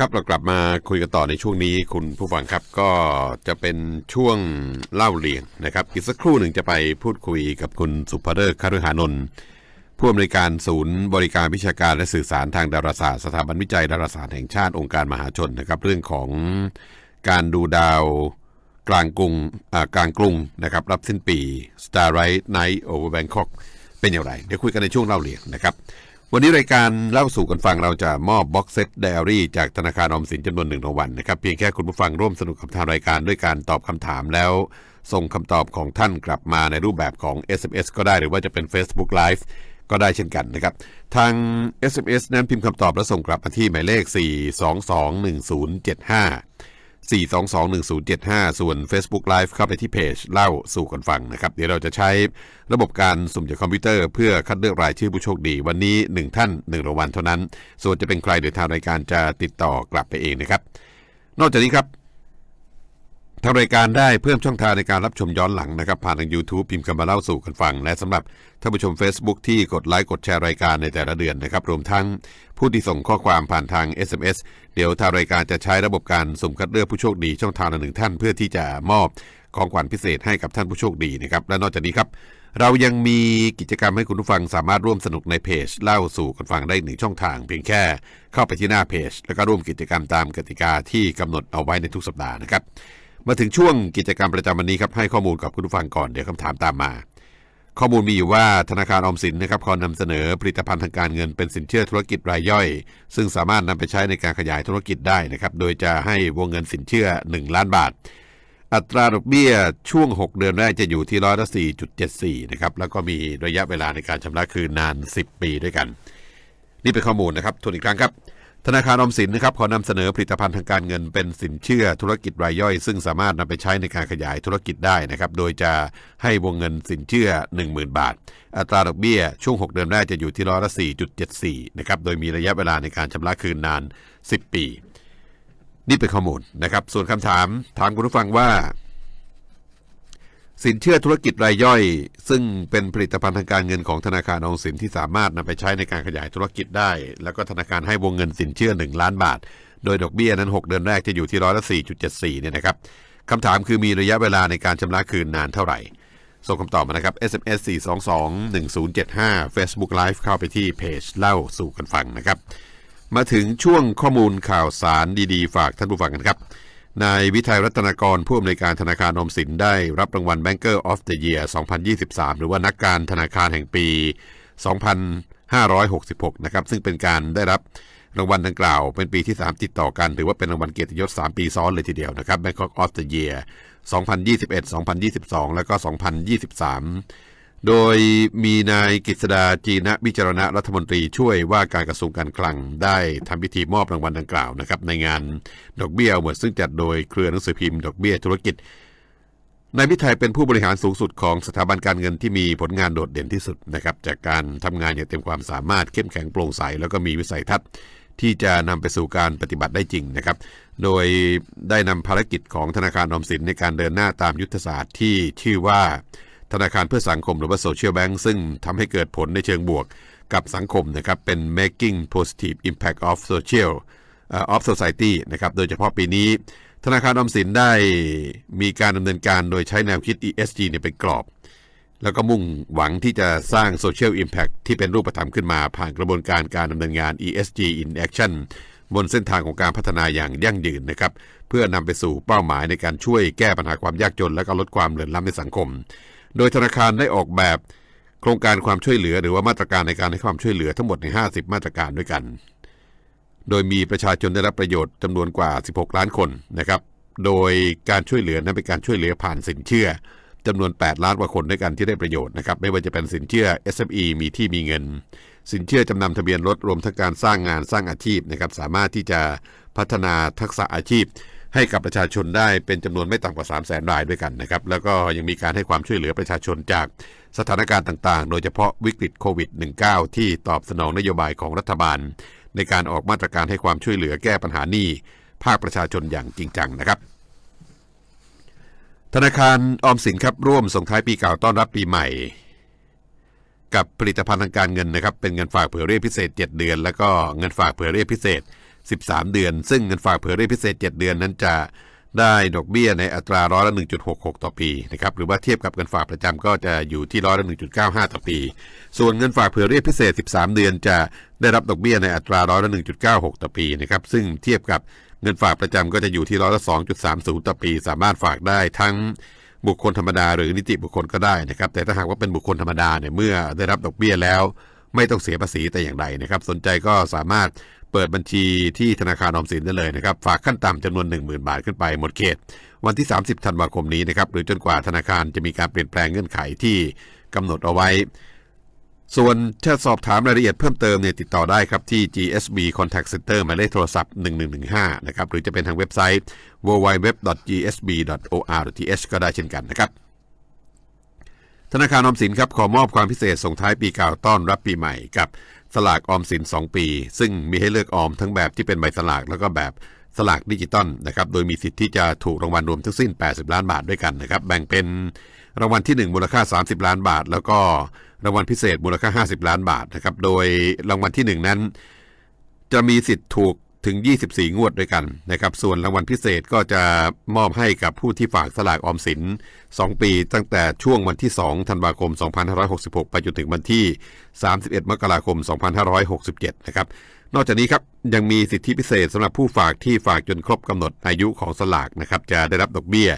ครับเรากลับมาคุยกันต่อในช่วงนี้คุณผู้ฟังครับก็จะเป็นช่วงเล่าเรียงนะครับอีกสักครู่หนึ่งจะไปพูดคุยกับคุณสุภเริศคฤหานนท์ผู้อำนวยการศูนย์บริการวิชาการและสื่อสารทางดาราศาสตร์สถาบันวิจัยดาราศาสตร์แห่งชาติองค์การมหาชนนะครับ เรื่องของการดูดาวกลางกรุงอ่ากลางกรุงนะครับรับสิ้นปี Starlight Night over Bangkok เป็นอย่างไร เดี๋ยวคุยกันในช่วงเล่าเรียงนะครับ วันนี้รายการเล่าสู่กันฟังเราจะมอบบ็อกเซตไดอารี่จากธนาคารออมสินจำนวนหนึ่งรางวัลนะครับ เพียงแค่คุณผู้ฟังร่วมสนุกกับทางรายการด้วยการตอบคำถามแล้ว ส่งคำตอบของท่านกลับมาในรูปแบบของ SMS ก็ได้หรือว่าจะเป็น Facebook Live ก็ได้เช่นกันนะครับ ทาง SMS นั้นพิมพ์คำตอบแล้วส่งกลับมาที่หมายเลข 4221075 4221075 ส่วน Facebook Live เข้าไปที่เพจเล่าสู่กันฟังนะครับ เดี๋ยวเราจะใช้ระบบการสุ่มจากคอมพิวเตอร์เพื่อคัดเลือกรายชื่อผู้โชคดี วันนี้ 1 ท่าน1รางวัลเท่านั้น ส่วนจะเป็นใครเดี๋ยวทางรายการจะติดต่อกลับไปเองนะครับ นอกจากนี้ครับ ทางรายการได้เพิ่มช่องทางในการรับชมย้อนหลังนะครับ ผ่านทาง YouTube พิมพ์คำมาเล่าสู่กันฟัง และสำหรับท่านผู้ชม Facebook ที่กดไลค์กดแชร์รายการในแต่ละเดือนนะครับ รวมทั้งผู้ที่ส่งข้อความผ่านทาง SMS เดี๋ยวทางรายการจะใช้ระบบการสุ่มคัดเลือกผู้โชคดีช่องทางละหนึ่งท่านเพื่อที่จะมอบของขวัญพิเศษให้กับท่านผู้โชคดีนะครับและนอกจากนี้ครับเรายังมีกิจกรรมให้คุณผู้ฟังสามารถร่วมสนุกในเพจ เล่าสู่กันฟังได้หนึ่งช่องทาง เพียงแค่เข้าไปที่หน้าเพจ แล้วก็ร่วมกิจกรรมตามกติกาที่กำหนดเอาไว้ในทุกสัปดาห์นะครับ มาถึงช่วงกิจกรรมประจำวันนี้ครับให้ข้อมูลกับคุณผู้ฟังก่อนเดี๋ยวคำถามตามมา ข้อมูลมีอยู่ว่าธนาคารออมสินนะครับขอนำเสนอผลิตภัณฑ์ทางการเงินเป็นสินเชื่อธุรกิจรายย่อย ซึ่งสามารถนำไปใช้ในการขยายธุรกิจได้นะครับโดยจะให้วงเงินสินเชื่อ 1 ล้านบาท อัตราดอกเบี้ยช่วง 6 เดือนแรกจะอยู่ที่ร้อยละ4.74นะครับแล้วก็มีระยะเวลาในการชำระคืนนาน 10 ปีด้วยกัน นี่เป็นข้อมูลนะครับทวนอีกครั้งครับ ธนาคารอมสินนะครับขอนำเสนอผลิตภัณฑ์ทางการเงินเป็นสินเชื่อธุรกิจรายย่อย ซึ่งสามารถนำไปใช้ในการขยายธุรกิจได้นะครับโดยจะให้วงเงินสินเชื่อ 10,000 บาท อัตราดอกเบี้ยช่วง 6 เดือนแรกจะอยู่ที่ร้อยละ 4.74 นะครับโดยมีระยะเวลาในการชำระคืนนาน 10 ปี นี่เป็นข้อมูลนะครับส่วนคำถามถามคุณผู้ฟังว่า สินเชื่อธุรกิจรายย่อย ซึ่งเป็นผลิตภัณฑ์ทางการเงินของธนาคารออมสินที่สามารถนำไปใช้ในการขยายธุรกิจได้ แล้วก็ธนาคารให้วงเงินสินเชื่อ 1 ล้านบาท โดยดอกเบี้ยนั้น 6 เดือนแรกจะอยู่ที่ร้อยละ4.74เนี่ยนะครับคำถามคือมีระยะเวลาในการชำระคืนนานเท่าไหร่ส่งคำตอบมานะครับ SMS 4221075 Facebook Live เข้าไปที่เพจเล่าสู่กันฟังนะครับ มาถึงช่วงข้อมูลข่าวสารดีๆ ฝากท่านผู้ฟังกันครับ นายวิทัยรัตนากรผู้อำนวยการธนาคารอมสินได้รับรางวัล Banker of the Year 2023 หรือว่านักการธนาคารแห่งปี 2566 นะครับ ซึ่งเป็นการได้รับรางวัลดังกล่าวเป็นปีที่ 3 ติดต่อกัน ถือว่าเป็นรางวัลเกียรติยศ 3 ปีซ้อนเลยทีเดียวนะครับ Bangkok of the Year 2021 2022 แล้วก็ 2023 โดยมีนายกฤษดาจีนะวิจารณะรัฐมนตรีช่วยว่าการกระทรวงการคลังได้ทำพิธีมอบรางวัลดังกล่าวนะครับในงานดอกเบี้ยเหมือนซึ่งจัดโดยเครือหนังสือพิมพ์ดอกเบี้ยธุรกิจนายพิทัยเป็นผู้บริหารสูงสุดของสถาบันการเงินที่มีผลงานโดดเด่นที่สุดนะครับจากการทำงานอย่างเต็มความสามารถเข้มแข็งโปร่งใสแล้วก็มีวิสัยทัศน์ที่จะนำไปสู่การปฏิบัติได้จริงนะครับ โดยได้นำภารกิจของธนาคารออมสินในการเดินหน้าตามยุทธศาสตร์ที่ชื่อว่า ธนาคารเพื่อสังคมหรือว่า Social Bank ซึ่งทำให้เกิดผลในเชิงบวกกับสังคมนะครับเป็น making positive impact of social uh, of society นะครับโดยเฉพาะปีนี้ ธนาคารออมสินได้มีการดำเนินการโดยใช้แนวคิด ESG เนี่ยเป็นกรอบ แล้วก็มุ่งหวังที่จะสร้าง Social Impact ที่เป็นรูปธรรมขึ้นมา ผ่านกระบวนการการดำเนินงาน ESG in Action บนเส้นทางของการพัฒนาอย่างยั่งยืนนะครับ เพื่อนำไปสู่เป้าหมายในการช่วยแก้ปัญหาความยากจน และก็ลดความเหลื่อมล้ำในสังคม โดยธนาคารได้ออกแบบโครงการความช่วยเหลือ หรือว่ามาตรการในการให้ความช่วยเหลือทั้งหมดใน 50 มาตรการด้วยกัน โดยมีประชาชนได้รับประโยชน์จำนวนกว่า 16 ล้านคนนะครับ โดยการช่วยเหลือนั้นเป็นการช่วยเหลือผ่านสินเชื่อจำนวน 8 ล้านกว่าคนด้วยกันที่ได้ประโยชน์นะครับ ไม่ว่าจะเป็นสินเชื่อ SME มีที่มีเงิน สินเชื่อจำนำทะเบียนรถรวมทั้งการสร้างงานสร้างอาชีพนะครับ สามารถที่จะพัฒนาทักษะอาชีพ ให้กับประชาชนได้เป็นจำนวนไม่ต่ำกว่า 3 0 0แสนรายด้วยกันนะครับ แล้วก็ยังมีการให้ความช่วยเหลือประชาชนจากสถานการณ์ต่างๆ โดยเฉพาะวิกฤตโควิด -19 ที่ตอบสนองนโยบายของรัฐบาล ในการออกมาตรการให้ความช่วยเหลือแก้ปัญหานี้ภาคประชาชนอย่างจริงจังนะครับ ธนาคารออมสินครับร่วมส่งท้ายปีเก่าต้อนรับปีใหม่ กับผลิตภัณฑ์ทางการเงินนะครับ เป็นเงินฝากเผื่อเรียกพิเศษ 7 เดือน แล้วก็เงินฝากเผื่อเรียกพิเศษ 13 เดือน ซึ่งเงินฝากเผื่อเรียกพิเศษ 7 เดือนนั้นจะได้ดอกเบี้ยในอัตราร้อยละ 1.66 ต่อปีนะครับหรือว่าเทียบกับเงินฝากประจำก็จะอยู่ที่ร้อยละ 1.95 ต่อปี ส่วนเงินฝากเผื่อเรียกพิเศษ 13 เดือนจะได้รับดอกเบี้ยในอัตราร้อยละ 1.96 ต่อปีนะครับซึ่งเทียบกับเงินฝากประจำก็จะอยู่ที่ร้อยละ 2.30 ต่อปี สามารถฝากได้ทั้งบุคคลธรรมดาหรือนิติบุคคลก็ได้นะครับแต่ถ้าหากว่าเป็นบุคคลธรรมดาเนี่ยเมื่อได้รับดอกเบี้ยแล้ว ไม่ต้องเสียภาษีแต่อย่างใดนะครับสนใจก็สามารถ เปิดบัญชีที่ธนาคารออมสินได้เลยนะครับฝากขั้นต่ำจำนวน 10,000 บาทขึ้นไปหมดเขต วันที่ 30ธันวาคมนี้นะครับหรือจนกว่าธนาคารจะมีการเปลี่ยนแปลงเงื่อนไขที่กำหนดเอาไว้ ส่วนถ้าสอบถามรายละเอียดเพิ่มเติมเนี่ยติดต่อได้ครับที่ GSB Contact Center หมายเลขโทรศัพท์ 1115นะครับหรือจะเป็นทางเว็บไซต์ www.gsb.or.th ก็ได้เช่นกันนะครับธนาคารออมสินครับขอมอบความพิเศษส่งท้ายปีเก่าต้อนรับปีใหม่กับ สลากออมสิน 2 ปี ซึ่งมีให้เลือกออมทั้งแบบที่เป็นใบสลากแล้วก็แบบสลากดิจิตอลนะครับ โดยมีสิทธิ์ที่จะถูกรางวัลรวมทั้งสิ้น 80 ล้านบาทด้วยกันนะครับ แบ่งเป็นรางวัลที่ 1 มูลค่า 30 ล้านบาท แล้วก็รางวัลพิเศษมูลค่า 50 ล้านบาทนะครับ โดยรางวัลที่ 1 นั้น จะมีสิทธิ์ถูก ถึง 24 งวดด้วยกันนะครับ ส่วนรางวัลพิเศษก็จะมอบให้กับผู้ที่ฝากสลากออมสิน 2 ปีตั้งแต่ช่วงวันที่ 2 ธันวาคม 2566 ไปจนถึงวันที่ 31 มกราคม 2567 นะครับ นอกจากนี้ครับยังมีสิทธิพิเศษสำหรับผู้ฝากที่ฝากจนครบกำหนดอายุของสลากนะครับจะได้รับดอกเบี้ย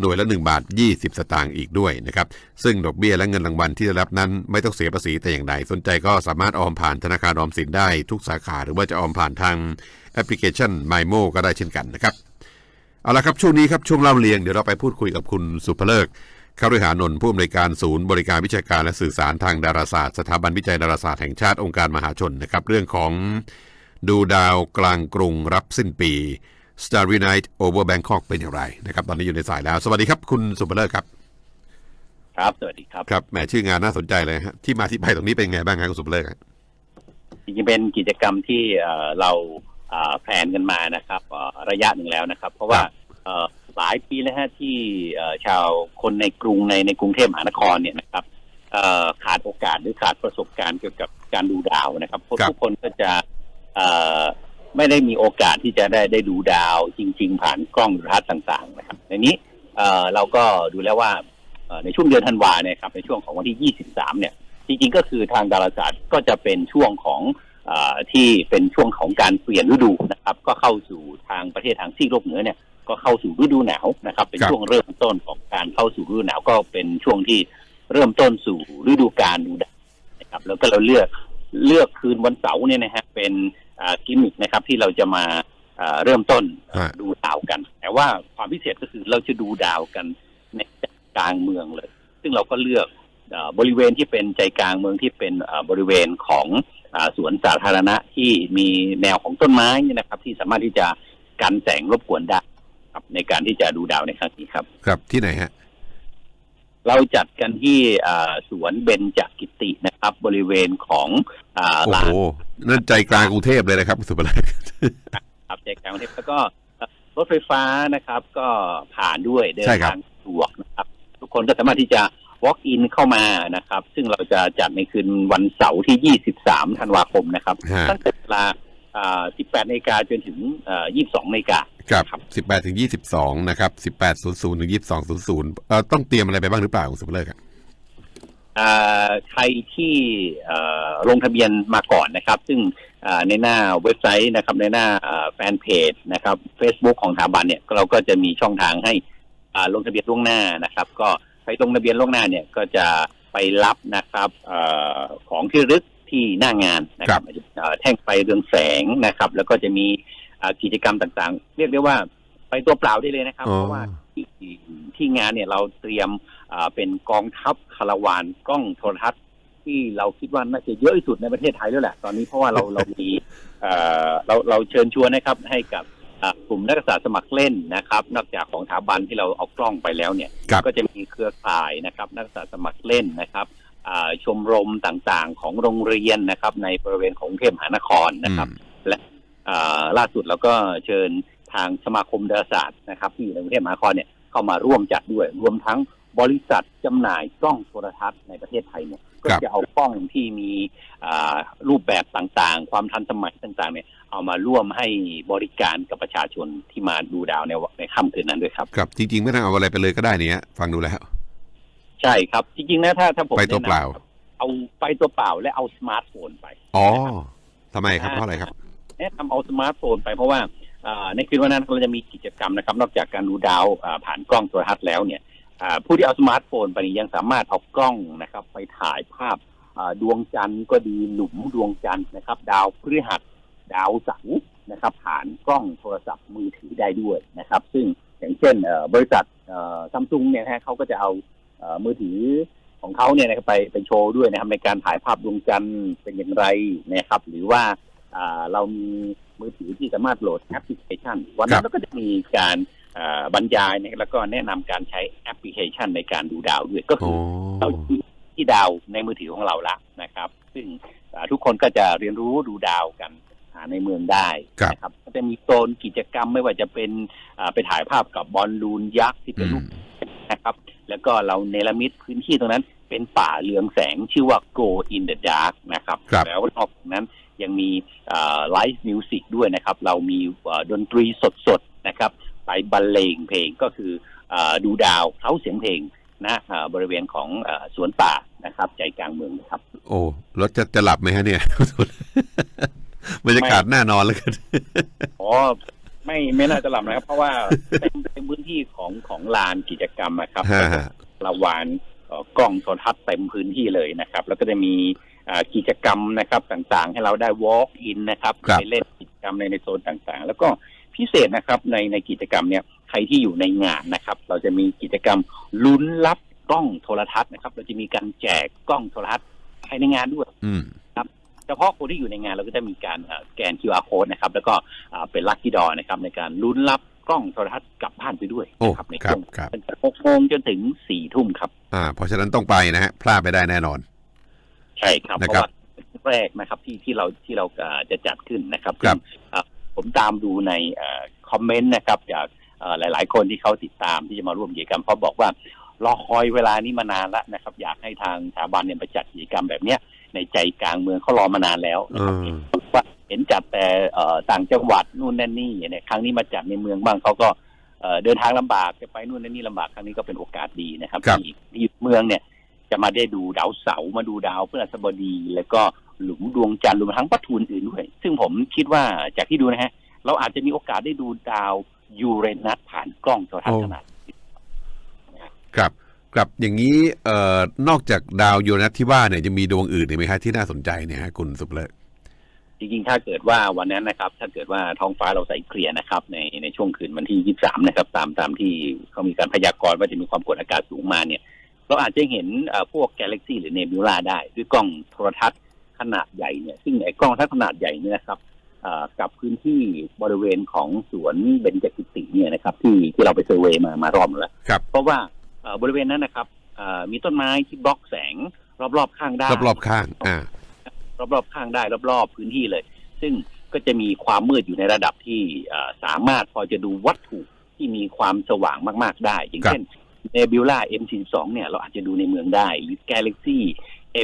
หน่วยละ1บาท20 สตางค์อีกด้วยนะครับซึ่งดอกเบี้ยและเงินรางวัลที่ได้รับนั้นไม่ต้องเสียภาษีแต่อย่างใดสนใจก็สามารถออมผ่านธนาคารออมสินได้ทุกสาขา หรือว่าจะออมผ่านทางแอปพลิเคชัน MyMo ก็ได้เช่นกันนะครับเอาละครับช่วงนี้ครับช่วงเล่าเรียงเดี๋ยวเราไปพูดคุยกับคุณสุภเลิก ข้าริหานนท์ผู้อำนวยการศูนย์บริการวิชาการและสื่อสารทางดาราศาสตร์สถาบันวิจัยดาราศาสตร์แห่งชาติองค์การมหาชนนะครับเรื่องของดูดาวกลางกรุงรับสิ้นปี Starry Night over Bangkok เป็นอย่างไรนะครับตอนนี้อยู่ในสายแล้ว สวัสดีครับคุณสุภเลิกครับ ครับ สวัสดีครับครับแหมชื่องานน่าสนใจเลยฮะที่มาที่ไปตรงนี้เป็นไงบ้างครับคุณสุภเลิกฮะจริงๆเป็นกิจกรรมที่เอ่อเราเอ่อแพลนกันมานะครับเอ่อระยะหนึ่งแล้วนะครับ เพราะว่าเอ่อ หลายปีแล้วฮะที่เอ่อชาวคนในกรุงในในกรุงเทพมหานครเนี่ยนะครับเอ่อขาดโอกาสหรือขาดประสบการณ์เกี่ยวกับการดูดาวนะครับเพราะทุกคนก็จะเอ่อไม่ได้มีโอกาสที่จะได้ได้ดูดาวจริง ๆ ผ่านกล้องโทรทัศน์ต่าง ๆ นะครับในนี้เอ่อเราก็ดูแล้วว่าเอ่อในช่วงเดือนธันวาเนี่ยครับในช่วงของวันที่ 23 เนี่ย จริง ๆ ก็คือทางดาราศาสตร์ก็จะเป็นช่วงของอาที่เป็นช่วงของการเปลี่ยนฤดูนะครับ ก็เข้าสู่ทางประเทศทางซีกโลกเหนือเนี่ย ก็เข้าสู่ฤดูหนาวนะครับ เป็นครับช่วงเริ่มต้นของการเข้าสู่ฤดูหนาวก็เป็นช่วงที่เริ่มต้นสู่ฤดูกาลดูดาวนะครับ แล้วก็เราเลือกเลือกคืนวันเสาร์เนี่ยนะฮะเป็นอ่ากิมมิคนะครับที่เราจะมาอ่าเริ่มต้นฮะดูดาวกัน แต่ว่าความพิเศษก็คือเราจะดูดาวกันในกลางเมืองเลย ซึ่งเราก็เลือกเอ่อบริเวณที่เป็นใจกลางเมืองที่เป็นเอ่อบริเวณของอาสวนสาธารณะที่มีแนวของต้นไม้เนี่ยนะครับ ที่สามารถที่จะกันแสงรบกวนได้ ครับในการที่จะดูดาวในครั้งนี้ครับ ครับที่ไหนฮะ เราจัดกันที่อ่าสวนเบญจกิตินะครับ บริเวณของอ่าโอ้ลาโหนนั่นใจกลางกรุงเทพเลยนะครับคุณสุภเลิกครับใจกลางกรุงเทพแล้วก็รถไฟฟ้านะครับ ก็ผ่านด้วยเดินใช่ครับทางสะดวกนะครับ ทุกคนก็สามารถที่จะ walk in เข้ามานะครับ ซึ่งเราจะจัดในคืนวันเสาร์ที่ 23 ธันวาคมนะครับฮะตั้งแต่เวลาอ่า18นาฬิกาจนถึงอ่า22นาฬิกา ครับสิบแปดถึงยี่สิบสองนะครับสิบแปดศูนย์ศูนย์ถึงยี่สิบสองศูนย์ศูนย์เอ่อ ต้องเตรียมอะไรไปบ้างหรือเปล่าคุณสุภเลิกครับอ่าใครที่เอ่อลงทะเบียนมาก่อนนะครับ ซึ่งอ่าในหน้าเว็บไซต์นะครับ ในหน้าอ่าแฟนเพจนะครับ Facebook ของสถาบันเนี่ย เราก็จะมีช่องทางให้อ่าลงทะเบียนล่วงหน้านะครับ ก็ไปลงทะเบียนล่วงหน้าเนี่ยก็จะไปรับนะครับเออของที่ระลึกที่หน้างานนะครับเอ่อแท่งไฟเรืองแสงนะครับ แล้วก็จะมีอ่า กิจกรรมต่างๆ เรียกได้ว่าไปตัวเปล่าได้เลยนะครับอ๋อเพราะว่าที่ที่งานเนี่ยเราเตรียมอ่าเป็นกองทัพคาราวานกล้องโทรทัศน์ที่เราคิดว่าน่าจะเยอะที่สุดในประเทศไทยแล้วแหละตอนนี้เพราะว่าเราเรามีเอ่อเราเราเชิญชวนนะครับให้กับอ่ากลุ่มนักศึกษาสมัครเล่นนะครับ นอกจากของสถาบันที่เราเอากล้องไปแล้วเนี่ยครับก็จะมีเครือข่ายนะครับ นักศึกษาสมัครเล่นนะครับอ่าชมรมต่างๆของโรงเรียนนะครับ ในบริเวณของกรุงเทพมหานครนะครับอ่า ล่าสุดเราก็เชิญทางสมาคมดาราศาสตร์นะครับ ที่อยู่ในกรุงเทพมหานครเนี่ยเข้ามาร่วมจัดด้วย รวมทั้งบริษัทจำหน่ายกล้องโทรทัศน์ในประเทศไทยเนี่ยก็ครับจะเอากล้องที่มีอ่ารูปแบบต่างๆ ความทันสมัยต่างๆเนี่ยเอามาร่วมให้บริการกับประชาชนที่มาดูดาวในวันในค่ำคืนนั้นด้วยครับครับ จริง ๆ ไม่ต้องเอาอะไรไปเลยก็ได้เนี่ยฟังดูแล้ว ใช่ครับ จริง ๆ นะถ้าถ้าผมไปตัวเปล่าแนะนำครับเอาไปตัวเปล่าและเอาสมาร์ทโฟนไปอ๋อทำไมครับเพราะอะไรครับ แนะนำเอาสมาร์ทโฟนไปเพราะว่าในคืนวันนั้นเราจะมีกิจกรรมนะครับ นอกจากการดูดาวผ่านกล้องโทรทัศน์แล้วเนี่ยผู้ที่เอาสมาร์ทโฟนไปนยังสามารถเอากล้องนะครับ ไปถ่ายภาพดวงจันทร์ก็ดีหลุมดวงจันทร์นะครับ ดาวพฤหัสดาวเสาร์นะครับ ผ่านกล้องโทรศัพท์มือถือได้ด้วยนะครับ ซึ่งอย่างเช่นบริษัทซัมซุงเนี่ยนะฮะเขาก็จะเอามือถือของเขาเนี่ยนะครับไปไปโชว์ด้วยนะครับในการถ่ายภาพดวงจันทร์เป็นอย่างไรนะครับ หรือว่า เรามีมือถือที่สามารถโหลดแอปพลิเคชัน วันนั้นเราก็จะมีการอ่าบรรยายนะครับแล้วก็แนะนำการใช้แอปพลิเคชันในการดูดาวด้วยก็โอ้คือเราที่ที่ดาวในมือถือของเราละนะครับ ซึ่งอ่าทุกคนก็จะเรียนรู้ดูดาวกันอ่าในเมืองได้ครับนะครับก็จะมีโซนกิจกรรมไม่ว่าจะเป็นอ่าไปถ่ายภาพกับบอลลูนยักษ์ที่เป็นอืรูมปนะครับ แล้วก็เราเนรมิตพื้นที่ตรงนั้นเป็นป่าเรืองแสงชื่อว่า Go in the Dark นะครับครับแล้วนอกจากนั้น ยังมีไลฟ์มิวสิกด้วยนะครับ เรามีเอ่อดนตรีสดๆนะครับ ไปบรรเลงเพลงก็คือเออดูดาวเขาเสียงเพลงนะเอ่อบริเวณของเออสวนป่านะครับ ใจกลางเมืองนะครับ โอ้แล้วจะจะหลับไหมฮะเนี่ยบรรยากาศแน่นอนเลยกันอ๋อไม่ไม่น่าจะหลับนะครับ เพราะว่าเป็นเป็นพื้นที่ของของลานกิจกรรมนะครับฮะฮะระวานเอ่อกล้องโทรทัศน์เต็มพื้นที่เลยนะครับ แล้วก็จะมีอ่า กิจกรรมนะครับต่างๆ ให้เราได้ walk in นะครับครับไปเล่นกิจกรรมในในโซนต่างๆ แล้วก็พิเศษนะครับในในกิจกรรมเนี่ยใครที่อยู่ในงานนะครับ เราจะมีกิจกรรมลุ้นรับกล้องโทรทัศน์นะครับ เราจะมีการแจกกล้องโทรทัศน์ภายในงานด้วยอืมเฉพาะคนที่อยู่ในงานเราก็จะมีการเอ่อสแกน QR code นะครับ แล้วก็อ่าเป็นลัคกี้ดอนะครับ ในการลุ้นรับกล้องโทรทัศน์กลับบ้านไปด้วยโอ้นะครับในครัช่บวงครับตั้งแต่หกโมงจนถึงสี่ทุ่มครับอ่าเพราะฉะนั้นต้องไปนะฮะพลาดไปได้แน่นอน ใช่ครับเพนะราะครับว่าแรกนะครับที่ที่เราที่เราอ่าจะจัดขึ้นนะครับครับ ซึ่งอ่าผมตามดูในคอมเมนต์นะครับจากเอ่อหลาย ๆ คนที่เขาติดตามที่จะมาร่วมกิจกรรมเขาบอกว่ารอคอยเวลานี้มานานแล้วนะครับ อยากให้ทางสถาบันเนี่ยไปจัดกิจกรรมแบบเนี้ยในใจกลางเมืองเขารอมานานแล้วเอนะครับอ ว่าเห็นจัดแต่เอ่อต่างจังหวัดนู่นนั่นนี่เนี่ยครั้งนี้มาจัดในเมืองบ้างเขาก็เอ่อเดินทางลำบากจะไปนู่นนั่นนี่ลำบากครั้งนี้ก็เป็นโอกาสดีนะครับครับ ที่ที่เมืองเนี่ย จะมาได้ดูดาวเสาร์มาดูดาวพฤหัสบดี แล้วก็หลุมดวงจันทร์รวมทั้งวัตถุอื่นๆด้วย ซึ่งผมคิดว่าจากที่ดูนะฮะ เราอาจจะมีโอกาสได้ดูดาวยูเรนัสผ่านกล้องโทรทัศน์โอ้ขนาดครับครับอย่างนี้เอ่อนอกจากดาวยูเรนัสที่ว่าเนี่ยยังมีดวงอื่นอีกไหมฮะที่น่าสนใจเนี่ยฮะคุณสุภเลิศจริงๆ ถ้าเกิดว่าวันนั้นนะครับ ถ้าเกิดว่าท้องฟ้าเราใสเคลียร์นะครับ ในในช่วงคืนวันที่ 23 นะครับ ตามตามที่เขามีการพยากรณ์ว่าจะมีความกดอากาศสูงมาเนี่ย เราอาจจะเห็นเอ่อพวกกาแล็กซี่หรือเนบิวลาได้ ด้วยกล้องโทรทัศน์ขนาดใหญ่เนี่ยซึ่งไอ้กล้องโทรทัศน์ขนาดใหญ่เนี่ยนะครับเอ่อกับพื้นที่บริเวณของสวนเบญจกิติเนี่ยนะครับ ที่ที่เราไปเซอร์เวย์มามารอบหนึงแล้วครับเพราะว่าเอ่อบริเวณนั้นนะครับเอ่อมีต้นไม้ที่บล็อกแสงรอบๆข้างได้รอบๆข้างอ่ารอบๆข้างได้รอบๆพื้นที่เลย ซึ่งก็จะมีความมืดอยู่ในระดับที่เอ่อสามารถพอจะดูวัตถุที่มีความสว่างมาก ๆได้ อย่างครับ เช่น Nebula M42 เนี่ยเราอาจจะดูในเมืองได้ หรือ Galaxy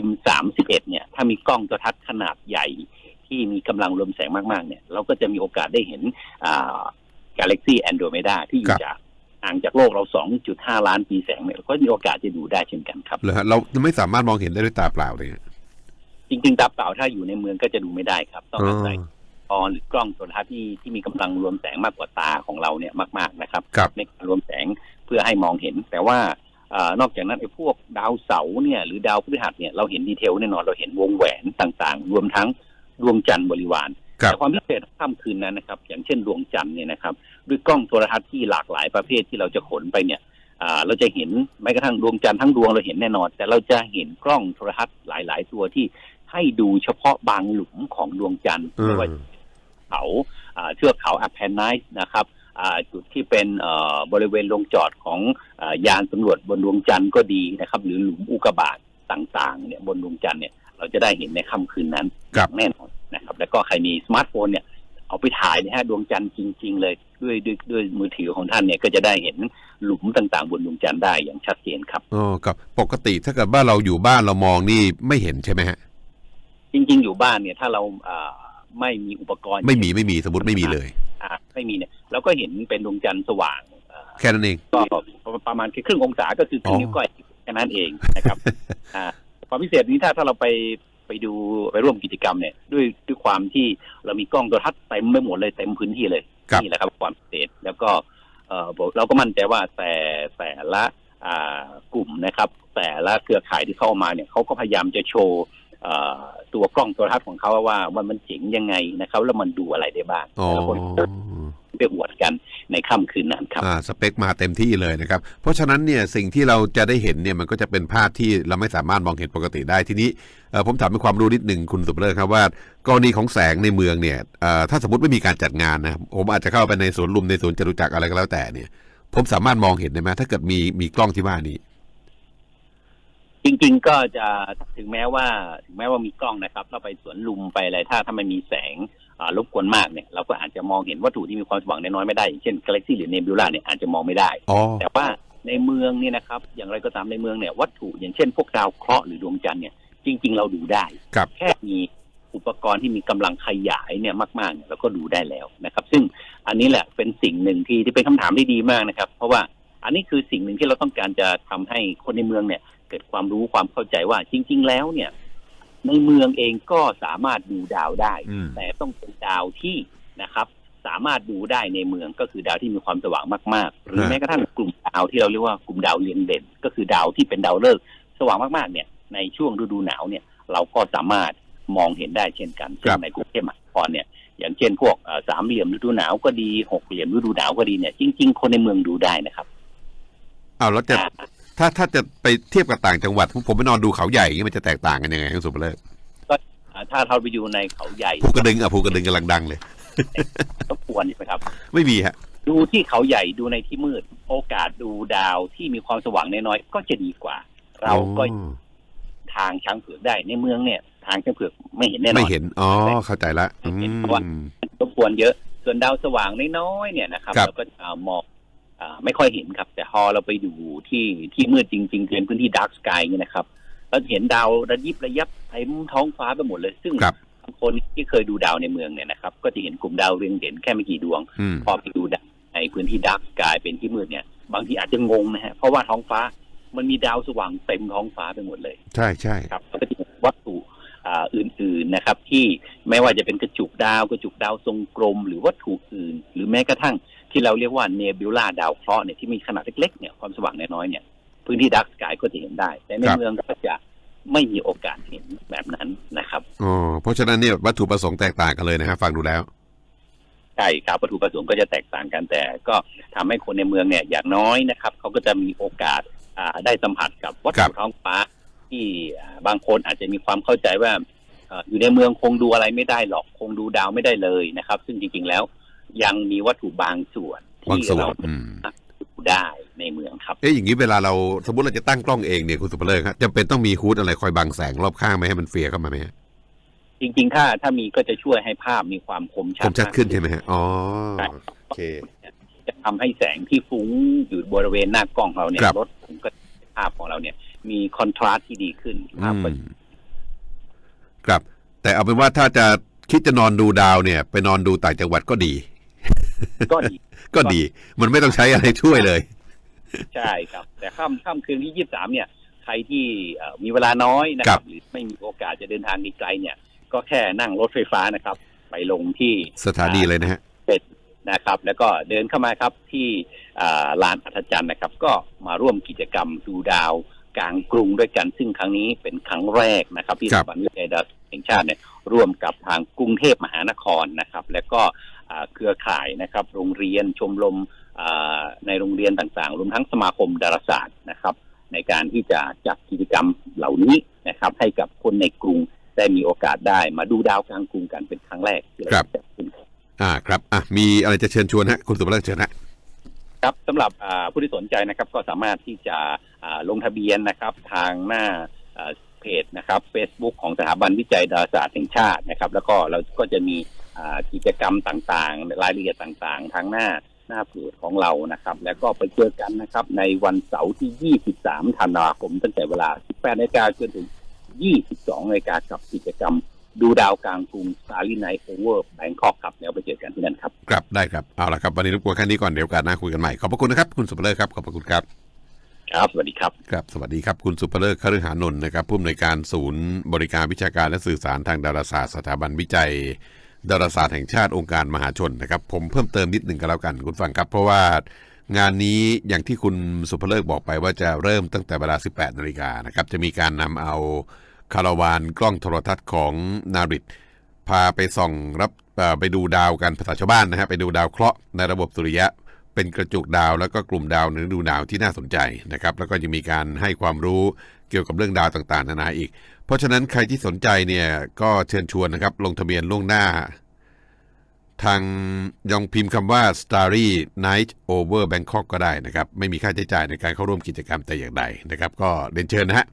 M31 เนี่ย ถ้ามีกล้องโทรทัศน์ขนาดใหญ่ ที่มีกำลังรวมแสงมาก ๆ เนี่ย เราก็จะมีโอกาสได้เห็นอ่า Galaxy Andromeda ที่อยู่จากห่างจากโลกเรา 2.5 ล้านปีแสงเนี่ยเราก็มีโอกาสจะดูได้เช่นกันครับเหรอฮะเราไม่สามารถมองเห็นได้ด้วยตาเปล่าเลยฮะจริงๆ ตาเปล่าถ้าอยู่ในเมืองก็จะดูไม่ได้ครับ ต้องอ๋ออาศัย ออนหรือกล้องโทรทัศน์ที่ที่มีกำลังรวมแสงมากกว่าตาของเราเนี่ยมากๆนะครับครับในการรวมแสงเพื่อให้มองเห็น แต่ว่าเออนอกจากนั้นไอ้พวกดาวเสาร์เนี่ยหรือดาวพฤหัสเนี่ยเราเห็นดีเทลแน่นอนเราเห็นวงแหวนต่างๆ รวมทั้งดวงจันทร์บริวารครับแต่ความพิเศษค่ำคืนนั้นนะครับ อย่างเช่นดวงจันทร์เนี่ยนะครับด้วยกล้องโทรทัศน์ที่หลากหลายประเภทที่เราจะขนไปเนี่ยอ่าเราจะเห็นแม้กระทั่งดวงจันทร์ทั้งดวงเราเห็นแน่นอน แต่เราจะเห็นกล้องโทรทัศน์หลาย ๆ ตัวที่ให้ดูเฉพาะบางหลุมของดวงจันทร์อืไม่มว่า เขาอ่าเทือกเขาอัพแพนไนส์นะครับอ่าจุดที่เป็นเอ่อบริเวณลงจอดของอายานสำรวจบนดวงจันทร์ก็ดีนะครับ หรือหลุมอุกกาบาตต่างๆเนี่ยบนดวงจันทร์เนี่ยเราจะได้เห็นในค่ำคืนนั้นครับแน่นอนนะครับ แล้วก็ใครมีสมาร์ทโฟนเนี่ยเอาไปถ่ายนะฮะดวงจันทร์จริง ๆ เลยด้วยด้วยด้วยมือถือของท่านเนี่ยก็จะได้เห็นหลุมต่างๆ บนดวงจันทร์ได้อย่างชัดเจนครับอ๋อกับปกติถ้าเกิดว่าเราอยู่บ้านเรามองนี่ไม่เห็นใช่ไหมฮะจริง ๆ อยู่บ้านเนี่ยถ้าเราอ่า ไม่มีอุปกรณ์ไม่มีไม่มีสมมติไม่มีเลย อ่าไม่มีเนี่ยเราก็เห็นเป็นดวงจันทร์สว่างเอ่อแค่นั้นเองก็ประมาณแค่ครึ่งองศาก็คือครึ่งอ๋อนิ้วก้อยแค่นั้นเองนะครับอ่าความพิเศษนี้ถ้าถ้าเราไปไปดูไปร่วมกิจกรรมเนี่ยด้วยด้วยความที่เรามีกล้องโทรทัศน์เต็มไปหมดเลยเต็มพื้นที่เลยครับนี่แหละครับความพิเศษแล้วก็เออบอกเราก็มั่นใจว่าแต่แต่ละอ่ากลุ่มนะครับ แต่ละเครือข่ายที่เข้ามาเนี่ยเขาก็พยายามจะโชว์เอ่อ ตัวกล้องโทรทัศน์ของเขาว่าว่ามันเจ๋งยังไงนะครับแล้วมันดูอะไรได้บ้างอ๋อแต่ละคนไปอวดกันในค่ำคืนนั้นครับอ่าสเปคมาเต็มที่เลยนะครับ เพราะฉะนั้นเนี่ยสิ่งที่เราจะได้เห็นเนี่ยมันก็จะเป็นภาพที่เราไม่สามารถมองเห็นปกติได้ทีนี้เอ่อผมถามเป็นความรู้นิดหนึ่งคุณสุภเลิศครับว่ากรณีของแสงในเมืองเนี่ยเอ่อถ้าสมมติไม่มีการจัดงานนะครับผมอาจจะเข้าไปในสวนลุมในสวนจตุจักรอะไรก็แล้วแต่เนี่ย ผมสามารถมองเห็นได้ไหมถ้าเกิดมีมีกล้องที่ว่านี้ จริง ๆ ก็จะถึงแม้ว่า ถึงแม้ว่ามีกล้องนะครับ เราไปสวนลุมไปอะไรถ้าถ้ามันมีแสงอ่ารบกวนมากเนี่ยเราก็อาจจะมองเห็นวัตถุที่มีความสว่างน้อยๆไม่ได้อย่างเช่นกาแล็กซี่หรือเนบิวลาเนี่ยอาจจะมองไม่ได้อ๋อแต่ว่าในเมืองเนี่ยนะครับ อย่างไรก็ตามในเมืองเนี่ยวัตถุอย่างเช่น พวกดาวเคราะห์หรือดวงจันทร์เนี่ยจริง ๆ เราดูได้ครับแค่มีอุปกรณ์ที่มีกำลังขยายเนี่ยมากๆเนี่ยเราก็ดูได้แล้วนะครับ ซึ่งอันนี้แหละเป็นสิ่งหนึ่งที่ที่เป็นคำถามที่ดีมากนะครับ เพราะว่าอันนี้คือสิ่งหนึ่งที่เราต้องการจะทำให้คนในเมืองเนี่ย เกิดความรู้ความเข้าใจว่าจริง ๆ แล้วเนี่ย ในเมืองเองก็สามารถดูดาวได้ อืม แต่ต้องเป็นดาวที่นะครับ สามารถดูได้ในเมืองก็คือดาวที่มีความสว่างมาก ๆ หรือแม้กระทั่งกลุ่มดาวที่เราเรียกว่ากลุ่มดาวเรียงเด่น ก็คือดาวที่เป็นดาวฤกษ์สว่างมากๆ เนี่ย ในช่วงฤดูหนาวเนี่ย เราก็สามารถมองเห็นได้เช่นกันซึ่งในกรุงเทพมหานครเนี่ย อย่างเช่นพวกเอ่อสามเหลี่ยมฤดูหนาวก็ดีหกเหลี่ยมฤดูหนาวก็ดีเนี่ย จริง ๆ คนในเมืองดูได้นะครับ เอาแล้วจะอ่า ถ้าถ้าจะไปเทียบกับต่างจังหวัด ผมไปนอนดูเขาใหญ่อย่างนี้มันจะแตกต่างกันยังไงคุณสุภเลิศอ่าถ้าเราไปอยู่ในเขาใหญ่ภูกระดึงอะภูกระดึงกำลังดังเลยรบกวนใช่ไหมครับ ไม่มีฮะดูที่เขาใหญ่ดูในที่มืด โอกาสดูดาวที่มีความสว่างน้อยๆก็จะดีกว่า เราก็อ๋อทางช้างเผือกได้ในเมืองเนี่ย ทางช้างเผือกไม่เห็นแน่นอนไม่เห็นอ๋อเข้าใจละอืไม่เห็นเพราะว่ามรบกวนเยอะ ส่วนดาวสว่างน้อยๆเนี่ยนะครับครับเราก็จะมองอ่า ไม่ค่อยเห็นครับ แต่พอเราไปดูที่ที่มืดจริงๆเป็นพื้นที่ดาร์กสกายเนี่ยนะครับเราจะเห็นดาวระยิบระยับเต็มท้องฟ้าไปหมดเลย ซึ่งครับบางคนที่เคยดูดาวในเมืองเนี่ยนะครับ ก็จะเห็นกลุ่มดาวเรียงเด่นแค่ไม่กี่ดวงอืมพอไปดูดาวในพื้นที่ดาร์กสกายเป็นที่มืดเนี่ย บางทีอาจจะงงนะฮะเพราะว่าท้องฟ้ามันมีดาวสว่างเต็มท้องฟ้าไปหมดเลย ใช่ใช่ครับแล้วก็จะมีวัตถุอ่าอื่นๆนะครับ ที่ไม่ว่าจะเป็นกระจุกดาวกระจุกดาวทรงกลม หรือวัตถุอื่น หรือแม้กระทั่ง ที่เราเรียกว่าเนบิวลาดาวเคราะห์เนี่ยที่มีขนาดเล็กๆเนี่ยความสว่างน้อยๆเนี่ยพื้นที่ดาร์กสกายก็จะเห็นได้ แต่ในเมืองก็จะไม่มีโอกาสเห็นแบบนั้นนะครับอ๋อเพราะฉะนั้นเนี่ยวัตถุประสงค์แตกต่างกันเลยนะฮะฟังดูแล้วใช่ครับวัตถุประสงค์ก็จะแตกต่างกันแต่ ก็ทำให้คนในเมืองเนี่ยอย่างน้อยนะครับเขาก็จะมีโอกาสอ่าได้สัมผัสกับวัตครัถุบท้องฟ้า ที่อ่าบางคนอาจจะมีความเข้าใจว่าเอ่ออยู่ในเมืองคงดูอะไรไม่ได้หรอกคงดูดาวไม่ได้เลยนะครับ ซึ่งจริงๆแล้ว ยังมีวัตถุบางส่วนบางที่ส่วนเราอืมดูได้ในเมืองครับ เอ๊ะอย่างนี้เวลาเราสมมติเราจะตั้งกล้องเองเนี่ยคุณสุภเลิศครับจำเป็นต้องมีฮูดอะไรคอยบังแสงรอบข้างไหมให้มันเฟียร์เข้ามาไหมฮะจริงๆ ถ้าถ้ามีก็จะช่วยให้ภาพมีความคมชัคดมชัดขึ้นใช่ไหมฮะอ๋อใช่โอเค จะทำให้แสงที่ฟุ้งอยู่บริเวณหน้ากล้องเราเนี่ยครับลดผมก็ภาพของเราเนี่ย มีคอนทราสต์ที่ดีขึ้นภาพก็อืมครับ แต่เอาเป็นว่าถ้าจะคิดจะนอนดูดาวเนี่ย ไปนอนดูต่างจังหวัดก็ดี ก็ดี ก็ดี มันไม่ต้องใช้อะไรช่วยเลย ใช่ครับ แต่ค่ำค่ำคืนที่ยี่สามเนี่ย ใครที่เอ่อมีเวลาน้อยนะคครัรับบหรือไม่มีโอกาสจะเดินทางไกลๆเนี่ย ก็แค่นั่งรถไฟฟ้านะครับ ไปลงที่สถานีเลยนะฮะนะครับ แล้วก็เดินเข้ามาครับที่อ่าลานอัศจรรย์นะครับ ก็มาร่วมกิจกรรมดูดาวกลางกรุงด้วยกัน ซึ่งครั้งนี้เป็นครั้งแรกนะครับที่คสรับถาบันวิจัยดาวแห่งชาติเนี่ยร่วมกับทางกรุงเทพมหานครนะครับ และก็อ่า เครือข่ายนะครับ โรงเรียนชมรมอ่าในโรงเรียนต่างๆ รวมทั้งสมาคมดาราศาสตร์นะครับ ในการที่จะจัดกิจกรรมเหล่านี้นะครับ ให้กับคนในกรุงได้มีโอกาสได้มาดูดาวกลางกรุงกันเป็นครั้งแรกที่เราครับจัดขึ้นอ่าครับอะมีอะไรจะเชิญชวนฮะคุณสุภเลิศเชิญฮะครับสำหรับอ่าผู้ที่สนใจนะครับก็สามารถที่จะอ่าลงทะเบียนนะครับ ทางหน้าอ่าเพจนะครับ Facebook ของสถาบันวิจัยดาราศาสตร์แห่งชาตินะครับ แล้วก็เราก็จะมีอ่า กิจกรรมต่างๆ รายละเอียดต่างๆ ทางหน้าหน้าเพจของเรานะครับ แล้วก็ไปเจอกันนะครับ ในวันเสาร์ที่ 23 ธันวาคม ตั้งแต่เวลา 18นาฬิกาจนถึง 22นาฬิกากับกิจกรรม ดูดาวกลางกรุง Starry Night Over Bangkok ครับแล้วไปเจอกันที่นั่นครับครับได้ครับเอาละครับวันนี้รบกวนแค่นี้ก่อนเดี๋ยวโอกาสหน้าคุยกันใหม่ขอบพระคุณนะครับคุณสุภเลิศครับขอบพระคุณครับครับสวัสดีครับครับ สวัสดีครับ คุณสุภเลิศคฤหานนท์นะครับผู้อำนวยการศูนย์บริการวิชาการและสื่อสารทางดาราศาสตร์สถาบันวิจัย ดาราศาสตร์แห่งชาติองค์การมหาชนนะครับ ผมเพิ่มเติมนิดหนึ่งก็แล้วกันคุณฟังครับ เพราะว่างานนี้อย่างที่คุณสุภเลิศบอกไปว่าจะเริ่มตั้งแต่เวลา 18นาฬิกานะครับ จะมีการนำเอาคาราวานกล้องโทรทัศน์ของนาริตพาไปส่องรับไปดูดาวกันภาษาชาวบ้านนะฮะไปดูดาวเคราะห์ในระบบสุริยะเป็นกระจุกดาวแล้วก็กลุ่มดาวในฤดูดาวที่น่าสนใจนะครับ แล้วก็จะมีการให้ความรู้เกี่ยวกับเรื่องดาวต่างๆ นานาอีก เพราะฉะนั้นใครที่สนใจเนี่ยก็เชิญชวนนะครับ ลงทะเบียนล่วงหน้า ทางยองพิมพ์คำว่า Starry Night Over Bangkok ก็ได้นะครับ ไม่มีค่าใช้จ่ายในการเข้าร่วมกิจกรรมแต่อย่างใดนะครับ ก็เรียนเชิญนะฮะ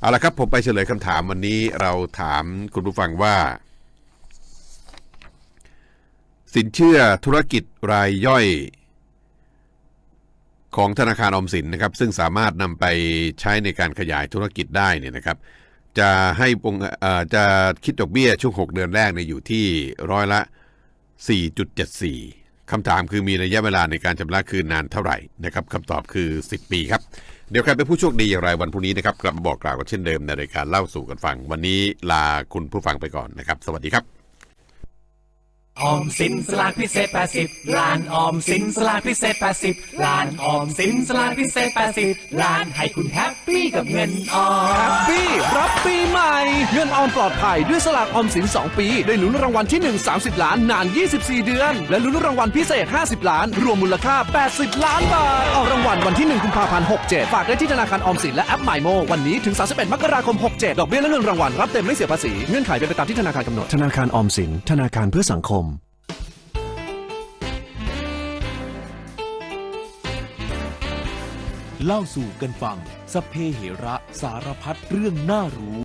เอาละครับผมไปเฉลยคำถามวันนี้เราถามคุณผู้ฟังว่า สินเชื่อธุรกิจรายย่อยของธนาคารออมสินนะครับ ซึ่งสามารถนำไปใช้ในการขยายธุรกิจได้เนี่ยนะครับ จะให้วงจะคิดดอกเบี้ยช่วง 6 เดือนแรกเนี่ยอยู่ที่ร้อยละ 4.74คำถามคือมีระยะเวลาในการชำระคืนนานเท่าไหร่นะครับคำตอบคือ 10 ปีครับ เดี๋ยวใครเป็นผู้โชคดีอย่างไรวันพรุ่งนี้นะครับกลับมาบอกกล่าวกันเช่นเดิมในรายการเล่าสู่กันฟัง วันนี้ลาคุณผู้ฟังไปก่อนนะครับ สวัสดีครับ ออมสินสลากพิเศษ 80ล้านออมสินสลากพิเศษ 80ล้านออมสินสลากพิเศษ 80ล้านให้คุณแฮปปี้กับเงินออมแฮปปี้รับปีใหม่ เงินออมปลอดภัยด้วยสลากออมสิน 2 ปี ได้ลุ้นรางวัลที่ 1 30 ล้านนาน 24 เดือน และลุ้นรางวัลพิเศษ 50 ล้าน รวมมูลค่า 80 ล้านบาทออกรางวัลวันที่ 1 กุมภาพันธ์ 67 ฝากได้ที่ธนาคารออมสินและแอปหมายโมวันนี้ถึง 31 มกราคม 67 ดอกเบี้ยและเงินรางวัลรับเต็มไม่เสียภาษี เงื่อนไขเป็นไปตามที่ธนาคารกำหนด ธนาคารออมสิน ธนาคารเพื่อสังคม เล่าสู่กันฟังสเพเหระสารพัดเรื่องน่ารู้